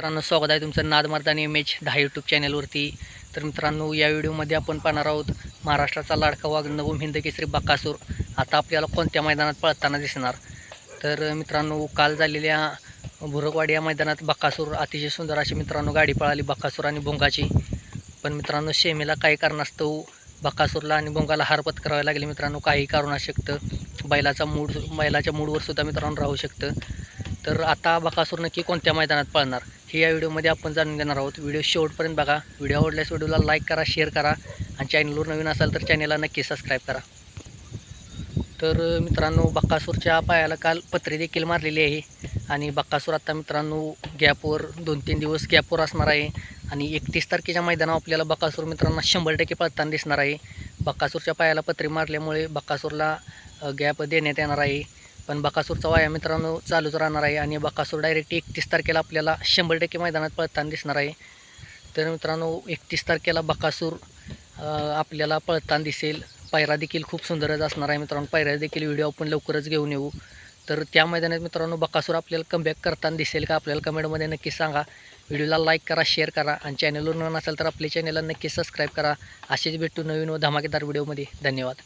मित्रांनो स्वागत आहे तुमचं नाद मर्दानी एम एच दहा यूट्यूब चॅनलवरती तर मित्रांनो या व्हिडिओमध्ये आपण पाहणार आहोत महाराष्ट्राचा लाडका वाघ नवम हिंद केसरी बकासूर. आता आपल्याला कोणत्या मैदानात पळताना दिसणार? तर मित्रांनो काल झालेल्या भुरकवाडी या मैदानात बकासूर अतिशय सुंदर अशी मित्रांनो गाडी पळाली बकासूर आणि भोंगाची. पण मित्रांनो शेमीला काही कारणास्तव बकासूरला आणि भोंगाला हार पत्करावे लागले. मित्रांनो काही कारण असू शकतं बैलाचा मूड बैलाच्या मूडवर सुद्धा मित्रांनो राहू शकतं. तर आता बकासूर नक्की कोणत्या मैदानात पळणार. हे या व्हिडिओमध्ये आपण जाणून घेणार आहोत. व्हिडिओ शेवटपर्यंत बघा. व्हिडिओ आवडल्यास व्हिडिओला लाईक करा शेअर करा आणि चॅनलवर नवीन असाल तर चॅनलला नक्की सबस्क्राईब करा. तर मित्रांनो बक्कासूरच्या पायाला काल पत्रे देखील मारलेली आहे. आणि बक्कासूर आता मित्रांनो गॅपवर दोन तीन दिवस गॅपवर असणार आहे. आणि एकतीस तारखेच्या मैदानावर आपल्याला बक्कासूर मित्रांना शंभर टक्के पळताना दिसणार आहे. बक्कासूरच्या पायाला पत्रे मारल्यामुळे बक्कासूरला गॅप देण्यात येणार आहे. पण बकासूरचा वाया मित्रांनो चालूच राहणार आहे आणि बकासूर डायरेक्ट एकतीस तारखेला आपल्याला शंभर टक्के मैदानात पळताना दिसणार आहे. तर मित्रांनो एकतीस तारखेला बकासूर आपल्याला पळताना दिसेल. पायरा देखील खूप सुंदरच असणार आहे मित्रांनो. पायऱ्या देखील व्हिडिओ आपण लवकरच घेऊन येऊ. तर त्या मैदानात मित्रांनो बकासूर आपल्याला कमबॅक करताना दिसेल का आपल्याला कमेंटमध्ये नक्की सांगा. व्हिडिओला लाईक करा शेअर करा आणि चॅनलवर नसेल तर आपल्या चॅनलला नक्की सबस्क्राईब करा. असेच भेटू नवीन व धमाकेदार व्हिडिओमध्ये धन्यवाद.